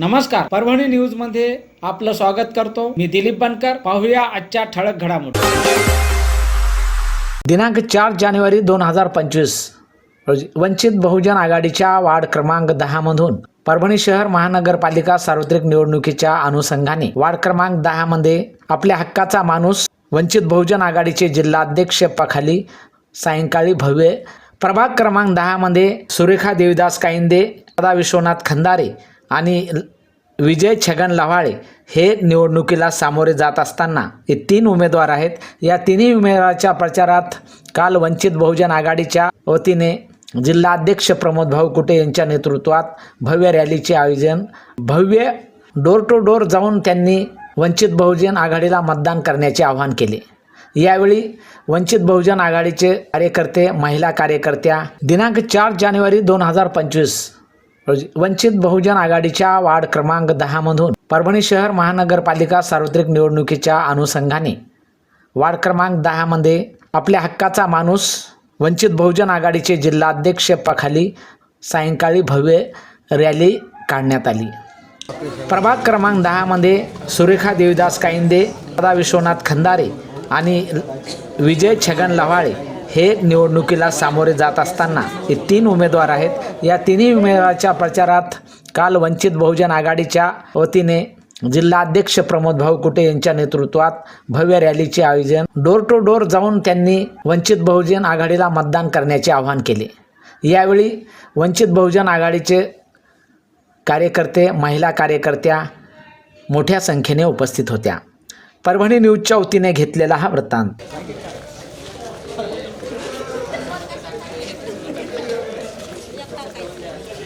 नमस्कार. परभणी न्यूजमध्ये आपलं स्वागत करतो. मी दिलीप बनकर. पाहूया आजच्या ठळक घडामोडी. दिनांक चार जानेवारी दोन हजार पंचवीस. रोजी वंचित बहुजन आघाडीच्या वार्ड क्रमांक दहामधून परभणी शहर महानगरपालिका सार्वत्रिक निवडणुकीच्या अनुषंगाने वार्ड क्रमांक दहामध्ये आपल्या हक्काचा माणूस वंचित बहुजन आघाडीचे जिल्हाध्यक्ष पखाली सायंकाळी भव्य प्रभाग क्रमांक दहामध्ये सुरेखा देविदास कायंदे सदा विश्वनाथ खंदारे आणि विजय छगन लव्हाळे हे निवडणुकीला सामोरे जात असताना हे तीन उमेदवार आहेत. या तिन्ही उमेदवाराच्या प्रचारात काल वंचित बहुजन आघाडीच्या वतीने जिल्हाध्यक्ष प्रमोद भाऊ कुटे यांच्या नेतृत्वात भव्य रॅलीचे आयोजन भव्य डोर टू डोर जाऊन त्यांनी वंचित बहुजन आघाडीला मतदान करण्याचे आवाहन केले. यावेळी वंचित बहुजन आघाडीचे कार्यकर्ते महिला कार्यकर्त्या दिनांक चार जानेवारी दोन हजार पंचवीस रोजी वंचित बहुजन आघाडीच्या वार्ड क्रमांक दहामधून परभणी शहर महानगरपालिका सार्वत्रिक निवडणुकीच्या अनुषंगाने वार्ड क्रमांक दहामध्ये आपल्या हक्काचा माणूस वंचित बहुजन आघाडीचे जिल्हाध्यक्षपाखाली सायंकाळी भव्य रॅली काढण्यात आली. प्रभाग क्रमांक दहामध्ये सुरेखा देवीदास कायंदे दादा विश्वनाथ खंदारे आणि विजय छगन लव्हाळे हे निवडणुकीला सामोरे जात असताना हे तीन उमेदवार आहेत. या तिन्ही उमेदवाराच्या प्रचारात काल वंचित बहुजन आघाडीच्या वतीने जिल्हाध्यक्ष प्रमोद भाऊ कुटे यांच्या नेतृत्वात भव्य रॅलीचे आयोजन डोर टू डोर जाऊन त्यांनी वंचित बहुजन आघाडीला मतदान करण्याचे आवाहन केले. यावेळी वंचित बहुजन आघाडीचे कार्यकर्ते महिला कार्यकर्त्या मोठ्या संख्येने उपस्थित होत्या. परभणी न्यूजच्या वतीने घेतलेला हा वृत्तांत.